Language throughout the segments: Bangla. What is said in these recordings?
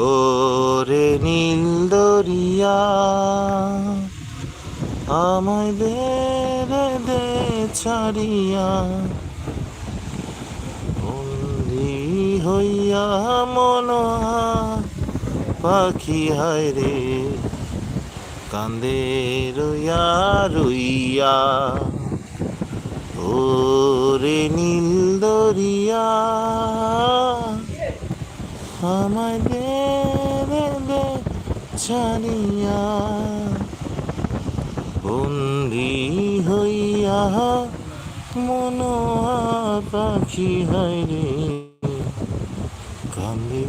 ওরে নীল দরিয়া, আমায় দে দে ছাড়িয়া। বন্দি হইয়া মনো পাখি হায় রে, কান্দে রইয়া রইয়া। ওরে নীল দরিয়া আমাদের ছাড়িয়া বন্দি হইয়া মনোয়া পাখি হাইরে কান্দে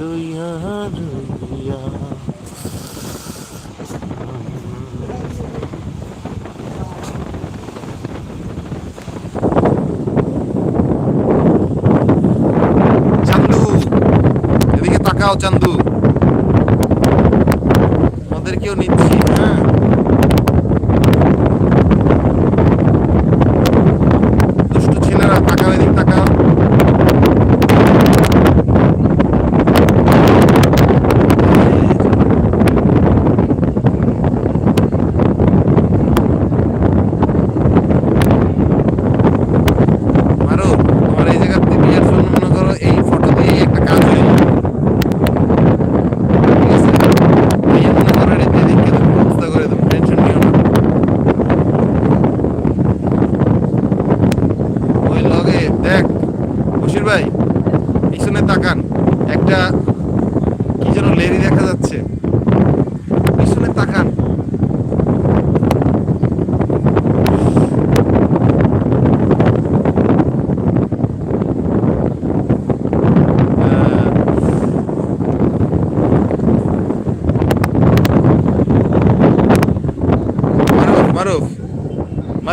রইয়া রইয়া। দেখাও চান্দু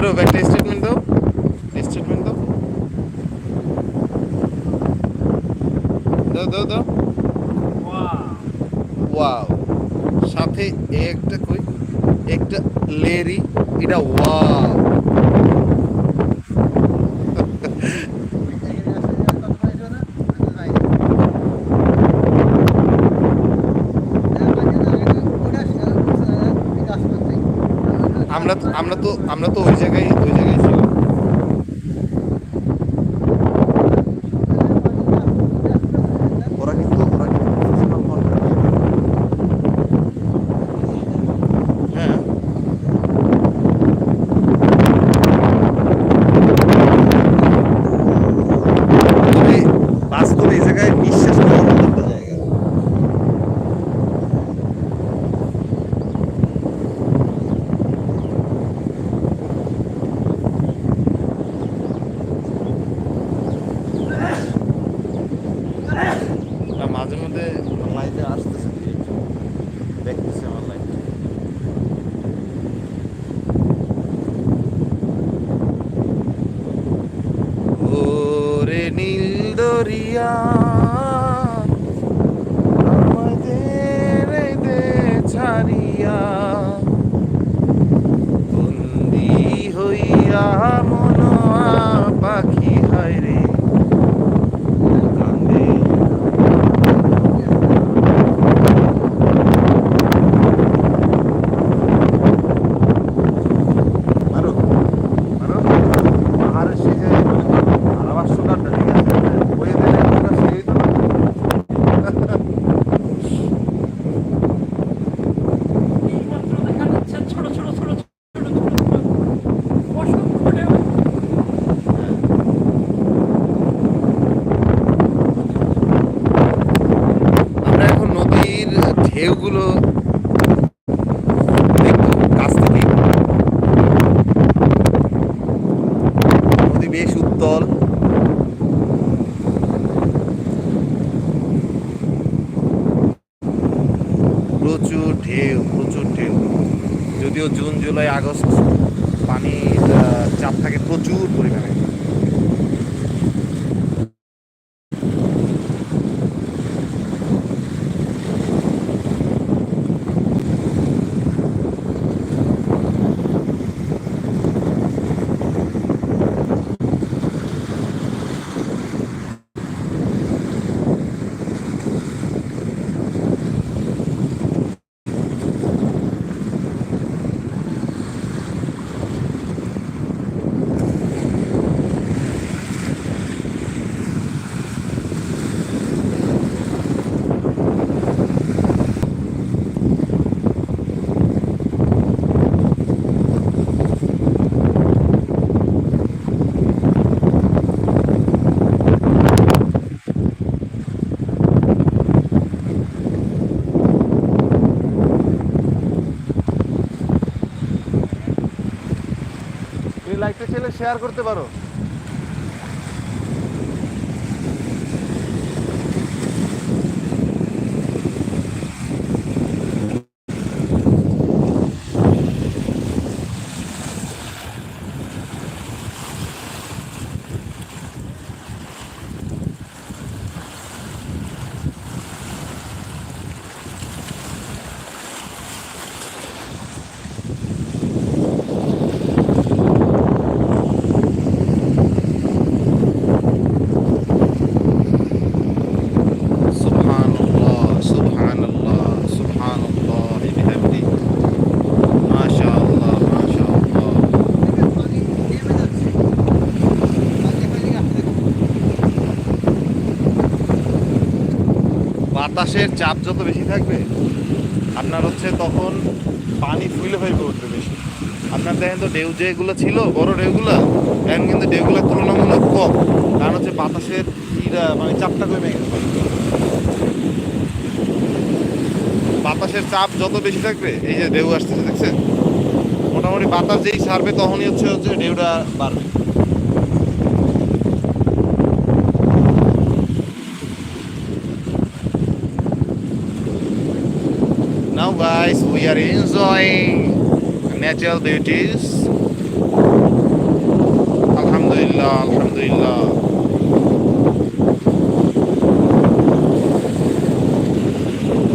আরও একটা স্টেটমেন্ট দাও। স্টেটমেন্ট দাও। দাও দাও দাও। ওয়াও সাথে একটা কই? একটা লেরি, এটা ওয়া আমরা আমরা তো আমরা তো ওই জায়গায় ওই জায়গায় মাঝে মধ্যে মাঝে আসতে জুলাই আগস্ট ছেলে শেয়ার করতে পারো? বাতাসের চাপ যত বেশি থাকবে, আপনার হচ্ছে তখন পানি ফুলে হয়ে উঠবে বেশি। আপনার দেখেন তো ঢেউ যেগুলো ছিল, বড় ঢেউগুলো, এখন কিন্তু ঢেউগুলোর তুলনামূলক কম, কারণ হচ্ছে বাতাসের ইরা মানে চাপটা কমে গেছে। বাতাসের চাপ যত বেশি থাকবে, এই যে ঢেউ আসতেছে, দেখছেন? মোটামুটি বাতাস যেই ছাড়বে তখনই হচ্ছে হচ্ছে ঢেউটা বাড়বে। Guys, we are enjoying natural beauties. Alhamdulillah, Alhamdulillah.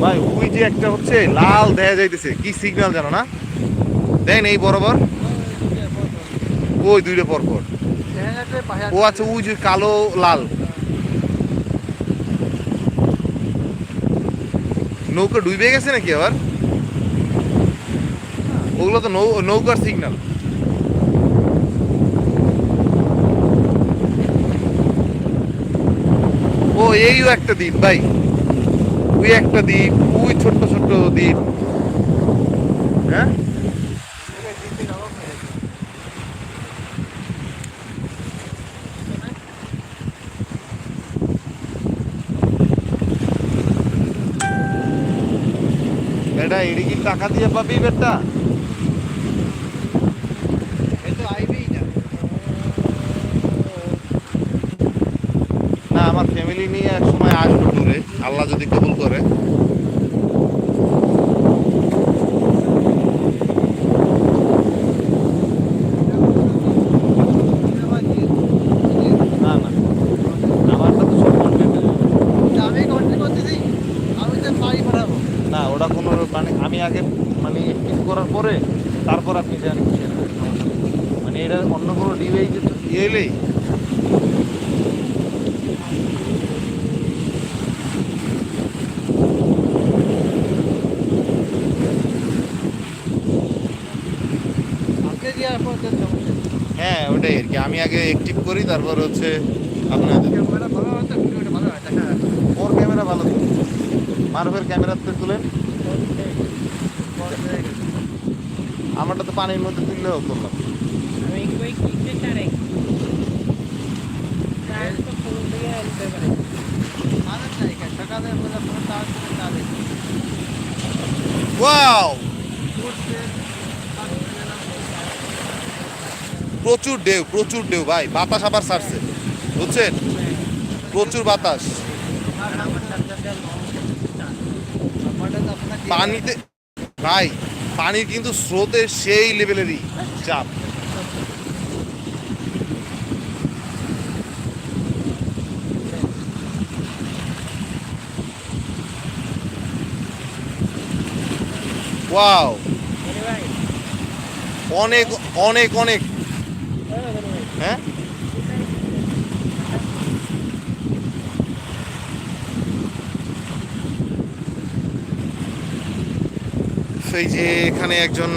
ভাই ওই যে একটা হচ্ছে লাল দেখা যাইতেছে। কি সিগন্যাল জানো না? দেন এই বরাবর। ওই দুইটা পর পর ও আচ্ছা ওই যে কালো লাল। নৌকা ডুবে গেছে নাকি আবার? ওগুলো তো নৌ নৌকার সিগন্যাল ও, এইও একটা দ্বীপ, ভাই। ওই একটা দ্বীপ, ওই ছোট্ট ছোট্ট দ্বীপ। হ্যাঁ? এডি কি টাকা দিয়ে পাবি বেটা? আমার ফ্যামিলি নিয়ে এক সময় আসব টুরে আল্লাহ যদি কবুল করে। না না। আমারটা তো সব কন্টেন্ট না ওটা কোনো মানে আমি আগে মানে করার পরে তারপর আপনি জানেন মানে এটা অন্য কোনো ডিভাইস এলেই। ওটাই আর কি। আমি আগে অ্যাক্টিভ করি, তারপর হচ্ছে আপনাদের। ওর ক্যামেরা ভালো মারুফের ক্যামেরাতে তুলেন। আমারটা তো পানির মধ্যে তুললে তুললেও করলাম ওয়াও প্রচুর ঢেউ প্রচুর ঢেউ, ভাই। বাতাস আবার ছাড়ছে। বুঝছেন? প্রচুর বাতাস। পানিতে, ভাই, পানির কিন্তু স্রোতের সেই লেভেলেরই চাপ। ওয়াও। অনেক অনেক অনেক। হ্যাঁ? সেই যে এখানে একজন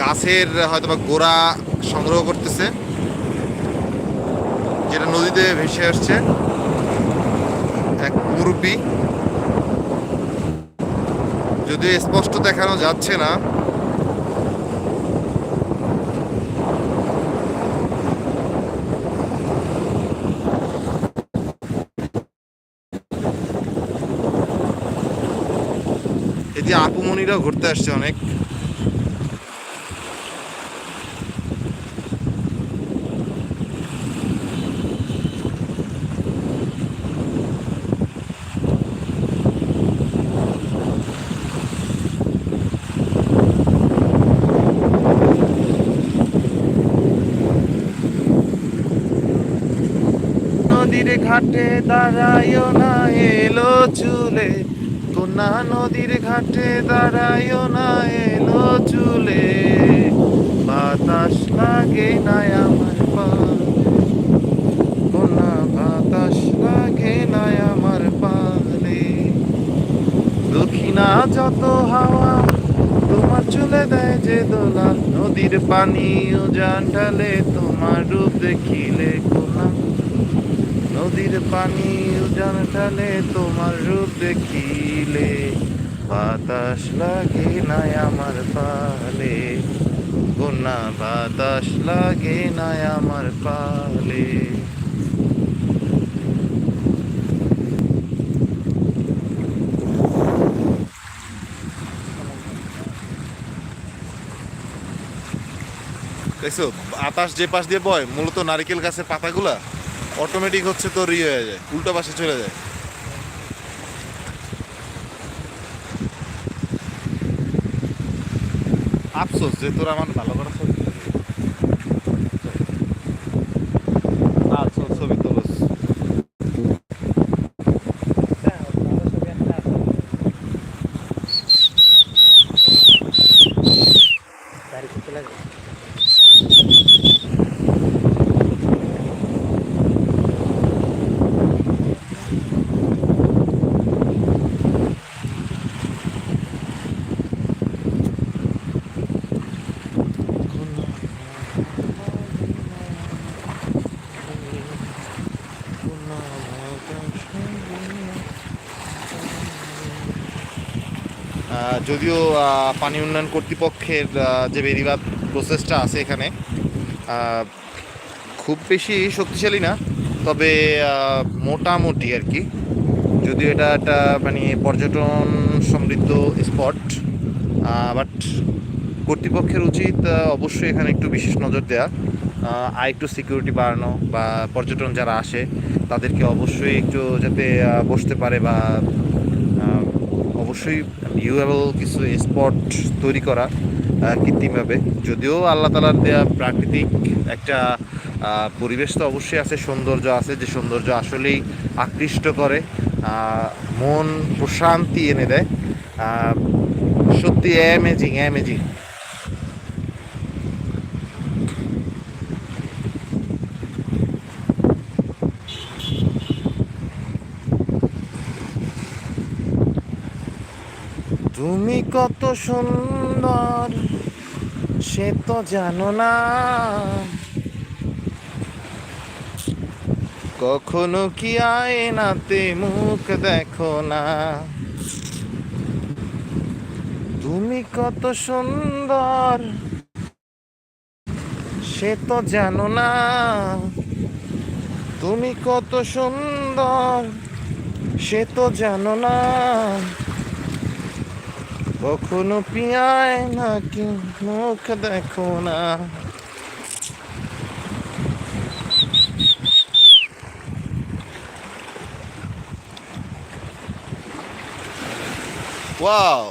গাছের হয়তো বা গোড়া সংগ্রহ করতেছে, যেটা নদীতে ভেসে আসছে। এক মুরব্বী। যদিও স্পষ্ট দেখানো যাচ্ছে না দিয়ে আপুমনিরাও ঘুরতে আসছে অনেক। ঘাটে দাঁড়ায় না এলো চুলে। কোনা নদীর ঘাটে দাঁড়াইও না, এলো চুলে। বাতাস লাগে না আমার পা কোনা বাতাস লাগে না আমার পালে দক্ষিণা যত হাওয়া তোমার চলে দেয় যে দোলা নদীর পানি উজান ঢালে তোমার রূপ দেখিলে কোনা। নদীর পানি উজান ঢালে তোমার রূপ দেখিলে। বাতাস লাগে না আমার পালে। কোনা বাতাস লাগে না আমার পালে। দেখছ আতাস যে পাশ দিয়ে বয়, মূলত নারকেল গাছের পাতাগুলা? অটোমেটিক হচ্ছে তোর ইয়ে হয়ে যায়, উল্টো পাশে চলে যায়। আফসোস যে তোর আমার ভালো করা ছবি তুলে দিবি। আচ্ছা ছবি তোলস আহ, যদিও পানি উন্নয়ন কর্তৃপক্ষের যে বেরিবাদ প্রসেসটা আছে এখানে খুব বেশি শক্তিশালী না, তবে মোটামুটি আর কি। যদিও এটা একটা মানে পর্যটন সমৃদ্ধ স্পট বাট কর্তৃপক্ষের উচিত অবশ্যই এখানে একটু বিশেষ নজর দেওয়া আর একটু সিকিউরিটি বাড়ানো বা পর্যটন যারা আসে, তাদেরকে অবশ্যই একটু যাতে বসতে পারে বা অবশ্যই ভিউয়েবল কিছু স্পট তৈরি করা কৃত্রিমভাবে। যদিও আল্লাহ তালার দেওয়া প্রাকৃতিক একটা পরিবেশ তো অবশ্যই আছে, সৌন্দর্য আছে, যে সৌন্দর্য আসলেই আকৃষ্ট করে মন প্রশান্তি এনে দেয়। সত্যি অ্যামেজিং অ্যামেজিং তুমি কত সুন্দর, সে তো জানো না। কখনো কি আয়নাতে মুখ দেখো না? তুমি কত সুন্দর, সে তো জানো না। তুমি কত সুন্দর, সে তো জানো না। কখনো পিয়ায় নাকি মুখ দেখো না। ওয়াও।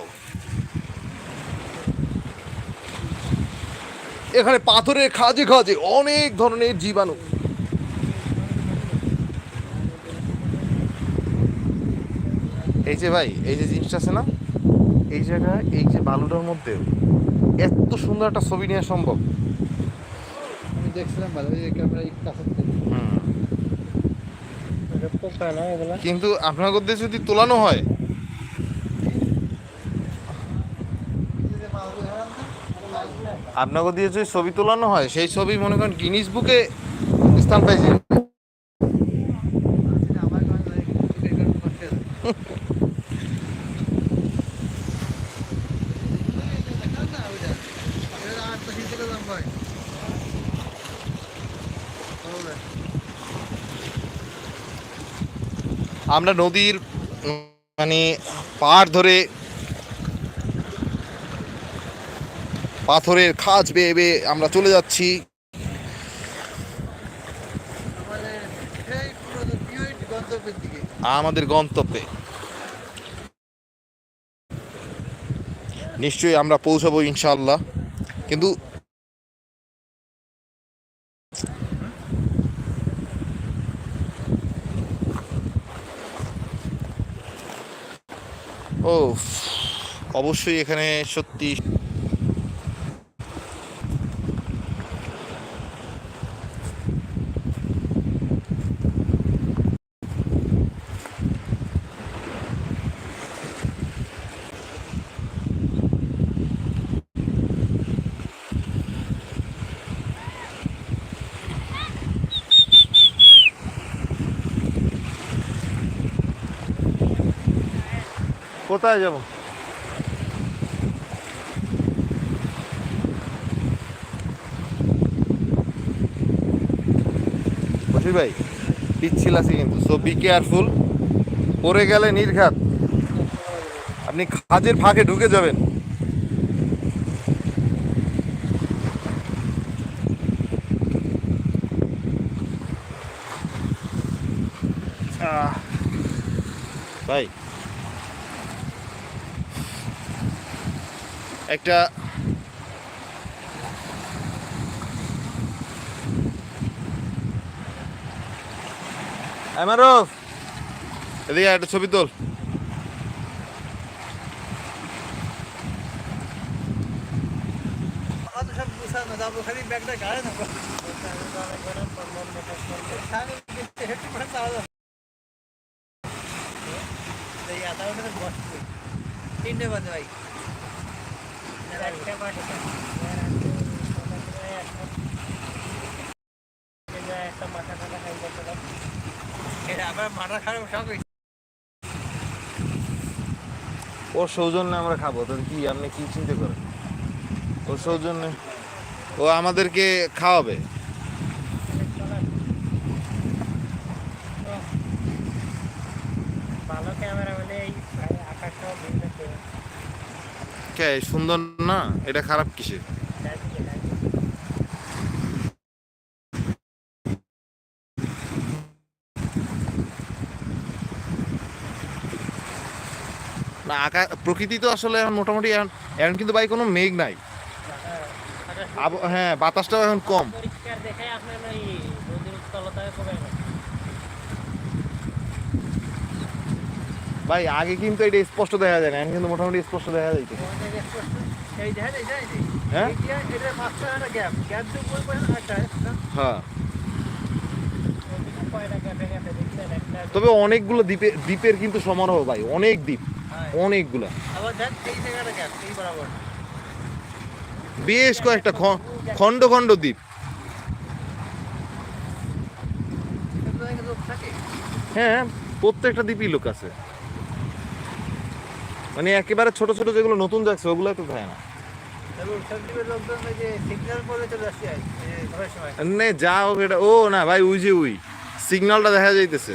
এখানে পাথরের খাজে খাজে অনেক ধরনের জীবাণু। এই যে ভাই, এই যে জিনিসটা আছে না? এই জায়গায় এই যে বালুটার মধ্যে এত সুন্দর একটা ছবি নেওয়া সম্ভব। আমি দেখছিলাম ক্যামেরা কিন্তু আপনার মধ্যে যদি তোলানো হয় আপনাকে দিয়ে যদি ছবি তোলানো হয় সেই ছবি মনে করেন গিনিস বুকে স্থান পাইছে আমার কাছে আমরা নদীর মানে পাড় ধরে পাথরের খাজ বেয়ে বেয়ে আমরা চলে যাচ্ছি। আমাদের গন্তব্যে। নিশ্চয়ই আমরা পৌঁছাবো ইনশাল্লাহ কিন্তু ও অবশ্যই এখানে সত্যি কোথায় যাব? বসির ভাই পিচ্ছিল আছে কিন্তু সো বি কেয়ারফুল পরে গেলে নির্ঘাত। আপনি খাজের ফাঁকে ঢুকে যাবেন আহ, ভাই একটা আমারফ এদিকে একটা ছবি তোল। তিনটে বাজে ভাই। মাথা ওর সৌজন্যে আমরা খাব তো কি আপনি কি চিন্তা করেন? ওর সৌজন্যে ও আমাদেরকে খাওয়াবে। ভালো ক্যামেরা হলে এই আকাশটাও ভিন্ন করে সুন্দর না? এটা খারাপ কিসে। না আকাশ প্রকৃতি তো আসলে এখন মোটামুটি এখন কিন্তু ভাই কোনো মেঘ নাই। হ্যাঁ বাতাসটাও এখন কম। ভাই, আগে কিন্তু এটা স্পষ্ট দেখা যায় না, এখন কিন্তু মোটামুটি স্পষ্ট দেখা যাইতে হ্যাঁ? হ্যাঁ। তবে অনেকগুলো দ্বীপের দ্বীপের কিন্তু সমারোহ ভাই অনেক দ্বীপ হ্যাঁ। অনেকগুলা। বেশ কয়েকটা খ- খণ্ড খণ্ড দ্বীপ। হ্যাঁ প্রত্যেকটা দ্বীপই লোক আছে। মানে একেবারে ছোট ছোট যেগুলো নতুন যাচ্ছে ওগুলো তো থাকে না। নে যা হোক এটা ও না ভাই ওই যে ওই সিগন্যালটা দেখা যাইতেছে।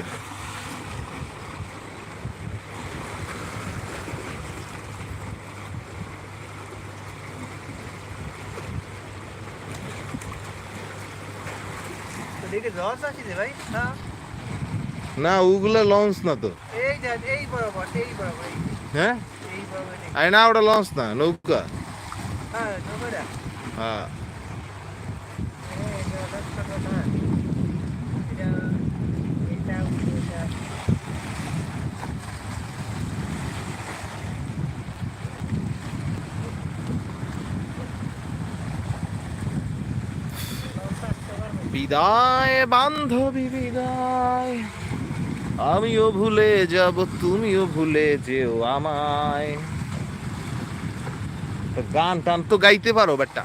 না? না ওগুলা লঞ্চ না তো। এই এই বরাবর এই বরাবর হ্যাঁ। আরে না ওটা লঞ্চ না নৌকা হ্যাঁ বিদায় বান্ধবী বিদায় আমিও ভুলে যাব তুমিও ভুলে যেও আমায় গান টান তো গাইতে পারো বেটা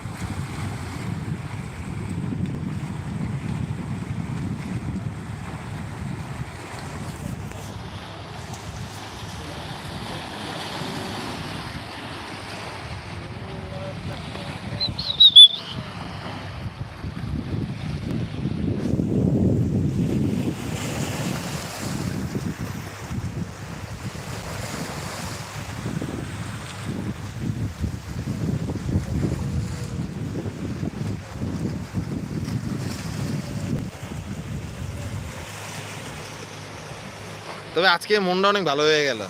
তবে আজকে মনটা অনেক ভালো হয়ে গেল।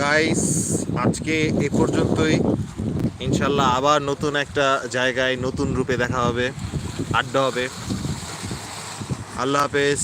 গাইস আজকে এ পর্যন্তই। ইনশাল্লাহ আবার নতুন একটা জায়গায় নতুন রূপে দেখা হবে, আড্ডা হবে। আল্লাহ হাফেজ।